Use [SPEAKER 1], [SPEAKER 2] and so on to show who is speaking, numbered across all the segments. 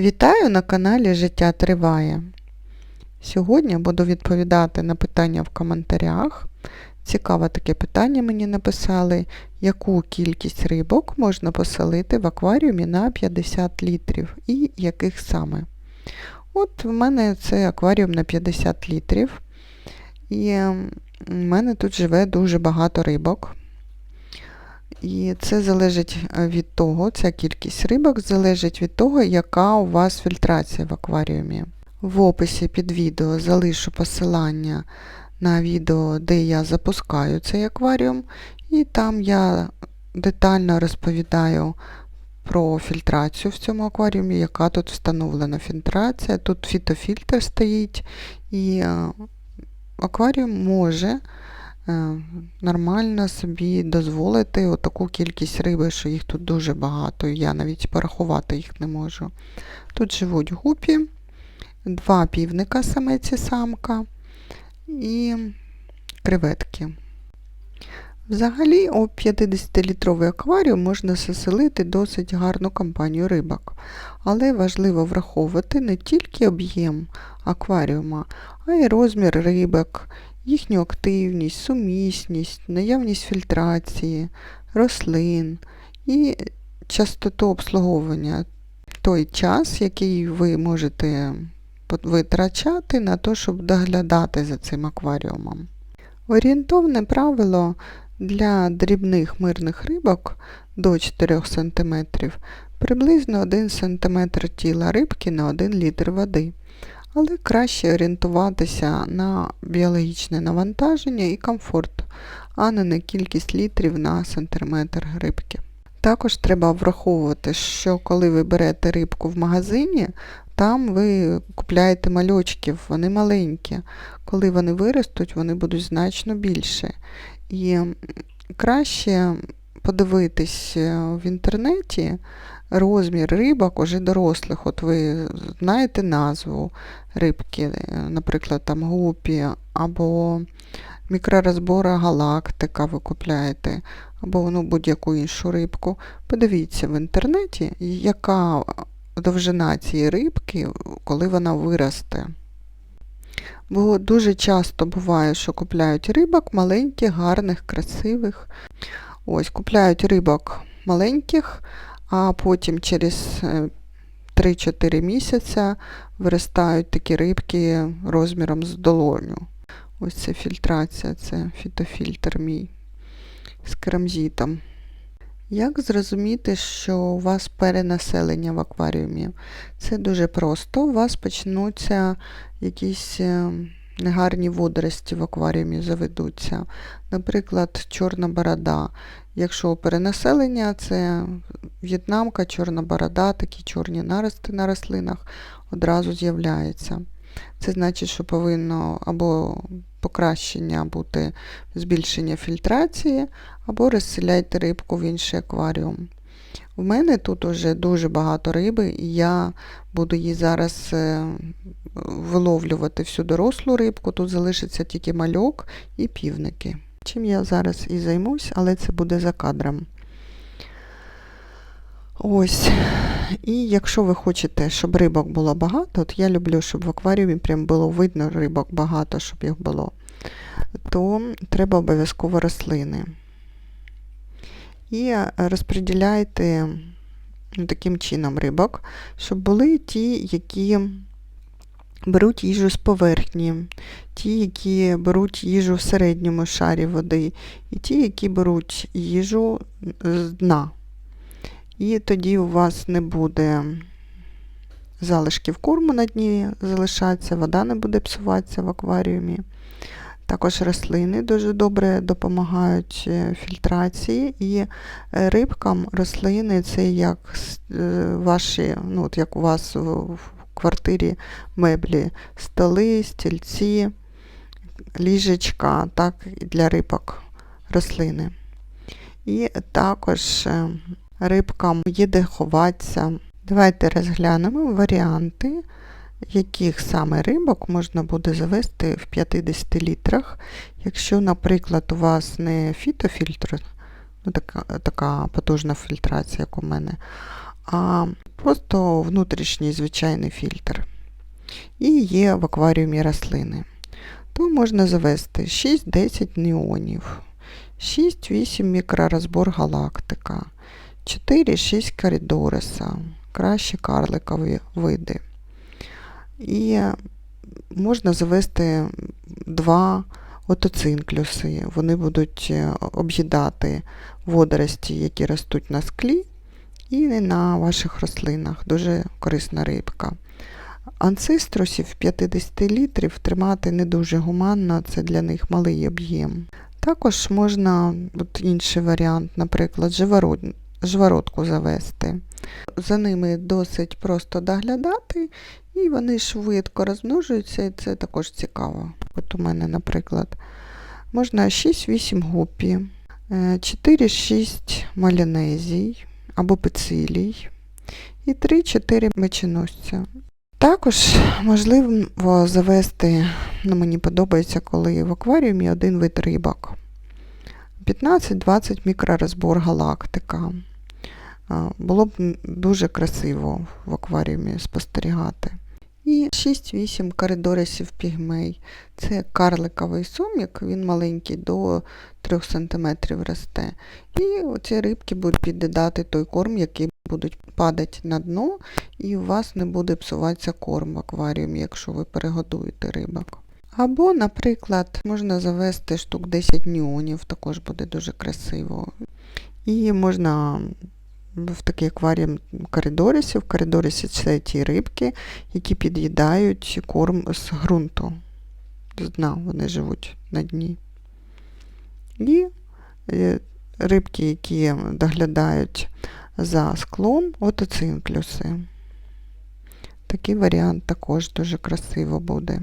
[SPEAKER 1] Вітаю на каналі Життя Триває. Сьогодні буду відповідати на питання в коментарях. Цікаве таке питання мені написали, яку кількість рибок можна поселити в акваріумі на 50 літрів і яких саме. От в мене це акваріум на 50 літрів. І в мене тут живе дуже багато рибок. І це залежить е, від того, ця кількість рибок залежить від того, яка у вас фільтрація в акваріумі. В описі під відео залишу посилання на відео, де я запускаю цей акваріум, і там я детально розповідаю про фільтрацію в цьому акваріумі, яка тут встановлена фільтрація. Тут фітофільтр стоїть, і е, акваріум може нормально собі дозволити отаку кількість риби, що їх тут дуже багато, я навіть порахувати їх не можу. Тут живуть гупі, два півника самець і самка і креветки. Взагалі, у 50-літровий акваріум можна заселити досить гарну компанію рибок, але важливо враховувати не тільки об'єм акваріума, а й розмір рибок, їхню активність, сумісність, наявність фільтрації, рослин і частоту обслуговування, той час, який ви можете витрачати на те, щоб доглядати за цим акваріумом. Орієнтовне правило для дрібних мирних рибок до 4 см приблизно 1 см тіла рибки на 1 літр води, але краще орієнтуватися на біологічне навантаження і комфорт, а не на кількість літрів на сантиметр рибки. Також треба враховувати, що коли ви берете рибку в магазині, там ви купляєте мальочків, вони маленькі. Коли вони виростуть, вони будуть значно більше. І краще подивитись е, в інтернеті розмір рибок уже дорослих. От ви знаєте назву рибки, е, наприклад, там гупі, або мікророзбора галактика ви купляєте, або ну, будь-яку іншу рибку. Подивіться в інтернеті, яка довжина цієї рибки, коли вона виросте. Бо дуже часто буває, що купляють рибок маленьких, гарних, красивих. Ось, Купляють рибок маленьких, а потім через 3-4 е, місяця виростають такі рибки розміром з долоню. Ось це фільтрація, це фітофільтр мій з керамзітом. Як зрозуміти, що у вас перенаселення в акваріумі? Це дуже просто. У вас почнуться якісь е, негарні водорості в акваріумі заведуться. Наприклад, чорна борода. Якщо перенаселення, це в'єтнамка, чорна борода, такі чорні нарости на рослинах одразу з'являються. Це значить, що повинно або покращення бути збільшення фільтрації, або розселяйте рибку в інший акваріум. У мене тут вже дуже багато риби, і я буду її зараз е, виловлювати всю дорослу рибку, тут залишиться тільки мальок і півники. Чим я зараз і займусь, але це буде за кадром. Ось. І якщо ви хочете, щоб рибок було багато, от я люблю, щоб в акваріумі прям було видно рибок багато, щоб їх було, то треба обов'язково рослини. І розподіляйте ну, таким чином рибок, щоб були ті, які беруть їжу з поверхні, ті, які беруть їжу в середньому шарі води, і ті, які беруть їжу з дна. І тоді у вас не буде залишків корму на дні залишатися, вода не буде псуватися в акваріумі. Також рослини дуже добре допомагають е, фільтрації, і е, рибкам рослини це як е, ваші, ну, от як у вас квартирі меблі, столи, стільці, ліжечка, так і для рибок рослини. І також рибкам є де ховатися. Давайте розглянемо варіанти, яких саме рибок можна буде завести в 50 літрах. Якщо, наприклад, у вас не фітофільтр, ну, така, така потужна фільтрація, як у мене, а просто внутрішній звичайний фільтр. І є в акваріумі рослини. То можна завести 6-10 неонів, 6-8 мікророзбор галактика, 4-6 коридориса, кращі карликові види. І можна завести два отоцинклюси. Вони будуть е, об'їдати водорості, які ростуть на склі, і на ваших рослинах. Дуже корисна рибка. Анциструсів 50 літрів тримати не дуже гуманно, це для них малий об'єм. Також можна от інший варіант, наприклад, живородку завести. За ними досить просто доглядати, і вони швидко розмножуються, і це також цікаво. От у мене, наприклад, можна 6-8 гупі, 4-6 малінезій або пецилій і 3-4 меченосця. Також можливо завести, ну мені подобається, коли в акваріумі один вид рибок. 15-20 мікророзбор галактика. Було б дуже красиво в акваріумі спостерігати. І 6-8 коридорисів пігмей. Це карликовий сомік, він маленький, до 3 см росте. І оці рибки будуть під'їдати той корм, який будуть падати на дно, і у вас не буде псуватися корм в акваріумі, якщо ви перегодуєте рибок. Або, наприклад, можна завести штук 10 неонів, також буде дуже красиво. І можна в такий акваріум коридорисів. Коридорисі це ті рибки, які під'їдають корм з ґрунту. З дна вони живуть на дні. І е, рибки, які доглядають за склом, отоцинклюси. Такий варіант також дуже красиво буде.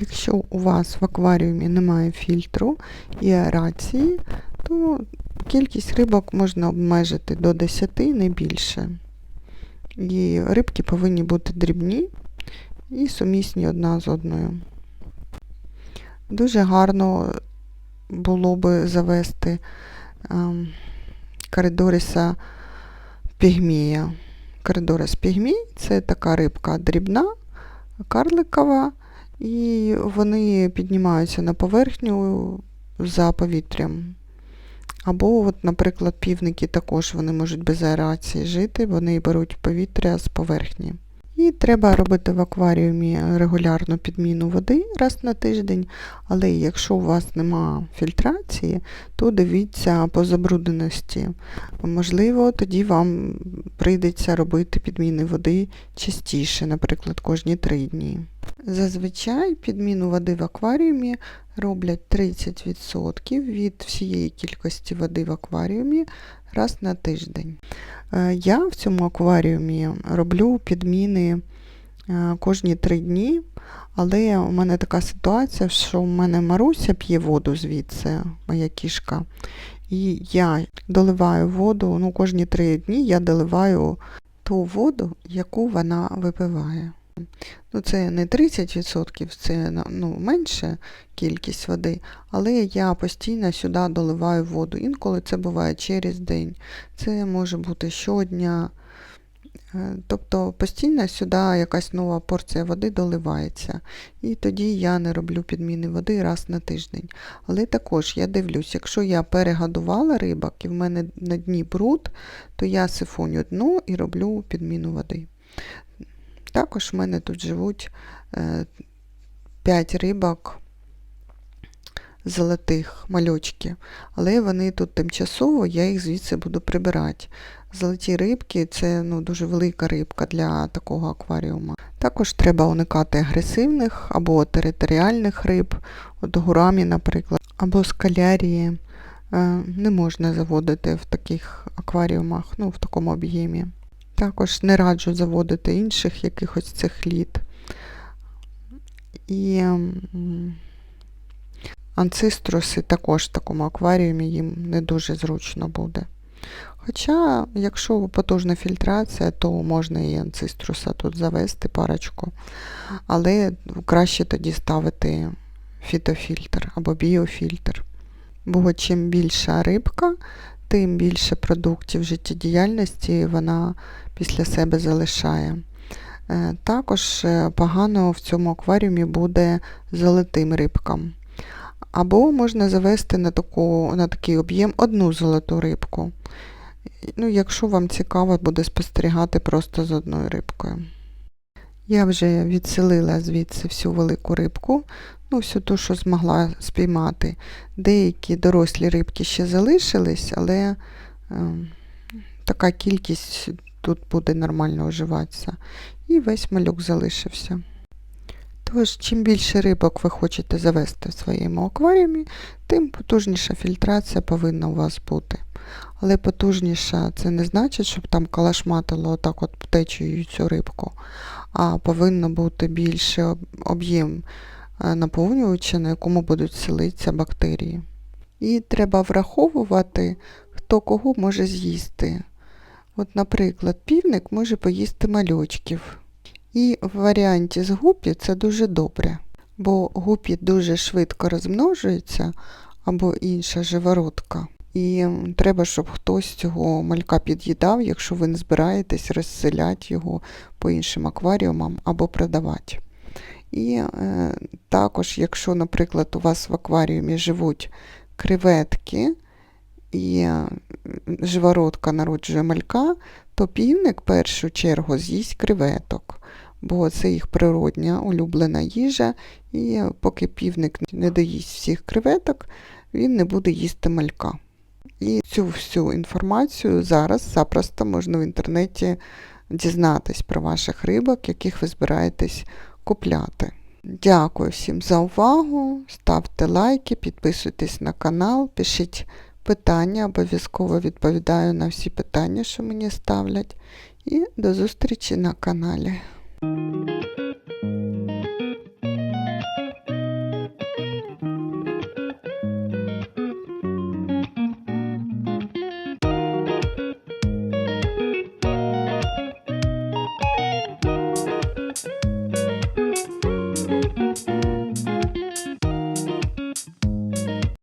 [SPEAKER 1] Якщо у вас в акваріумі немає фільтру і аерації, то кількість рибок можна обмежити до 10, не більше. І рибки повинні бути дрібні і сумісні одна з одною. Дуже гарно було би завести ем, коридориса пігмія. Коридорис пігмій це така рибка дрібна, карликова, і вони піднімаються на поверхню за повітрям. Або, от, наприклад, півники також вони можуть без аерації жити, вони беруть повітря з поверхні. І треба робити в акваріумі регулярну підміну води раз на тиждень, але якщо у вас нема фільтрації, то дивіться по забрудненості. Можливо, тоді вам прийдеться робити підміни води частіше, наприклад, кожні 3 дні. Зазвичай підміну води в акваріумі роблять 30% від всієї кількості води в акваріумі раз на тиждень. Е, я в цьому акваріумі роблю підміни е, кожні 3 дні, але у мене така ситуація, що у мене Маруся п'є воду звідси, моя кішка. І я доливаю воду, ну кожні 3 дні я доливаю ту воду, яку вона випиває. Ну, Це не 30%, це ну, менша кількість води, але я постійно сюди доливаю воду. Інколи це буває через день, це може бути щодня. Е, тобто постійно сюди якась нова порція води доливається. І тоді я не роблю підміни води раз на тиждень. Але також я дивлюсь, якщо я перегадувала рибок і в мене на дні бруд, то я сифоню дно і роблю підміну води. Також в мене тут живуть 5 е, рибок золотих мальочки, але вони тут тимчасово, я їх звідси буду прибирати. Золоті рибки це ну, дуже велика рибка для такого акваріума. Також треба уникати агресивних або територіальних риб, от гурамі, наприклад, або скалярії. Е, не можна заводити в таких акваріумах, ну, в такому об'ємі. Також не раджу заводити інших якихось цих літ. І анциструси також в такому акваріумі їм не дуже зручно буде. Хоча, якщо потужна фільтрація, то можна і анциструса тут завести парочку, але краще тоді ставити фітофільтр або біофільтр. Бо чим більша рибка, тим більше продуктів життєдіяльності вона після себе залишає. Е, Також е, погано в цьому акваріумі буде золотим рибкам. Або можна завести на, таку, на такий об'єм одну золоту рибку. Ну, якщо вам цікаво буде спостерігати просто з одною рибкою. Я вже відселила звідси всю велику рибку, ну, всю ту, що змогла спіймати. Деякі дорослі рибки ще залишились, але е, така кількість тут буде нормально оживатися. І весь малюк залишився. Тож, чим більше рибок ви хочете завести в своєму акваріумі, тим потужніша фільтрація повинна у вас бути. Але потужніша це не значить, щоб там калашматило отак от течею цю рибку, а повинно бути більший об'єм е, наповнювача, на якому будуть селитися бактерії. І треба враховувати, хто кого може з'їсти. От, наприклад, півник може поїсти мальочків. І в варіанті з гупі це дуже добре, бо гупі дуже швидко розмножується або інша живородка. І треба, щоб хтось цього малька під'їдав, якщо ви не збираєтесь розселяти його по іншим акваріумам або продавати. І е, також, якщо, наприклад, у вас в акваріумі живуть креветки і е, живородка народжує малька, то півник в першу чергу з'їсть креветок, бо це їх природня улюблена їжа, і поки півник не доїсть всіх креветок, він не буде їсти малька. І цю всю інформацію зараз запросто можна в інтернеті дізнатись про ваших рибок, яких ви збираєтесь купляти. Дякую всім за увагу. Ставте лайки, підписуйтесь на канал, пишіть питання, обов'язково відповідаю на всі питання, що мені ставлять. І до зустрічі на каналі.